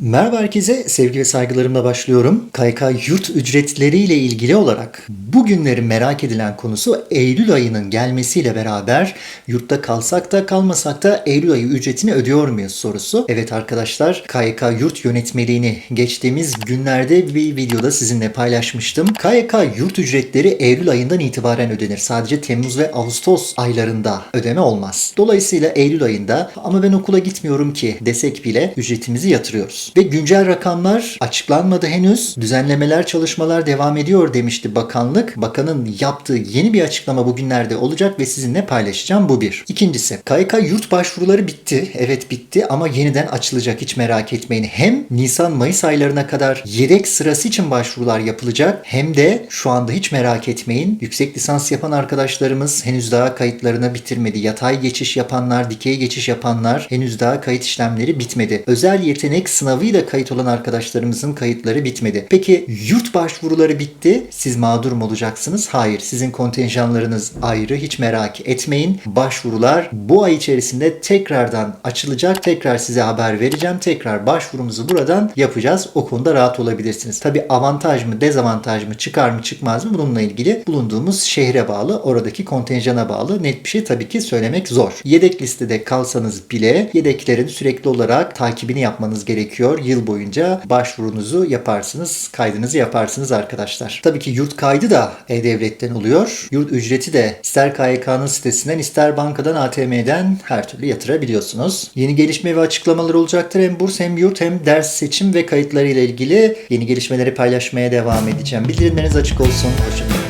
Merhaba herkese, sevgi ve saygılarımla başlıyorum. KYK yurt ücretleriyle ilgili olarak bugünlerin merak edilen konusu Eylül ayının gelmesiyle beraber yurtta kalsak da kalmasak da Eylül ayı ücretini ödüyor muyuz sorusu. Evet arkadaşlar, KYK yurt yönetmeliğini geçtiğimiz günlerde bir videoda sizinle paylaşmıştım. KYK yurt ücretleri Eylül ayından itibaren ödenir. Sadece Temmuz ve Ağustos aylarında ödeme olmaz. Dolayısıyla Eylül ayında ama ben okula gitmiyorum ki desek bile ücretimizi yatırıyoruz. Ve güncel rakamlar açıklanmadı henüz. Düzenlemeler, çalışmalar devam ediyor demişti bakanlık. Bakanın yaptığı yeni bir açıklama bugünlerde olacak ve sizinle paylaşacağım. Bu bir. İkincisi, KYK yurt başvuruları bitti. Evet bitti ama yeniden açılacak hiç merak etmeyin. Hem Nisan-Mayıs aylarına kadar yedek sırası için başvurular yapılacak hem de şu anda hiç merak etmeyin. Yüksek lisans yapan arkadaşlarımız henüz daha kayıtlarını bitirmedi. Yatay geçiş yapanlar, dikey geçiş yapanlar henüz daha kayıt işlemleri bitmedi. Özel yetenek sınavıyla kayıt olan arkadaşlarımızın kayıtları bitmedi. Peki yurt başvuruları bitti. Siz mağdur mu olacaksınız? Hayır. Sizin kontenjanlarınız ayrı. Hiç merak etmeyin. Başvurular bu ay içerisinde tekrardan açılacak. Tekrar size haber vereceğim. Tekrar başvurumuzu buradan yapacağız. O konuda rahat olabilirsiniz. Tabi avantaj mı, dezavantaj mı, çıkar mı, çıkmaz mı bununla ilgili bulunduğumuz şehre bağlı, oradaki kontenjana bağlı net bir şey tabii ki söylemek zor. Yedek listede kalsanız bile yedeklerin sürekli olarak takibini yapmanız gerekiyor. Yıl boyunca başvurunuzu yaparsınız, kaydınızı yaparsınız arkadaşlar. Tabii ki yurt kaydı da E-Devlet'ten oluyor. Yurt ücreti de ister KYK'nın sitesinden ister bankadan ATM'den her türlü yatırabiliyorsunuz. Yeni gelişme ve açıklamalar olacaktır. Hem burs hem yurt hem ders seçim ve kayıtları ile ilgili yeni gelişmeleri paylaşmaya devam edeceğim. Bildirimleriniz açık olsun. Hoşçakalın.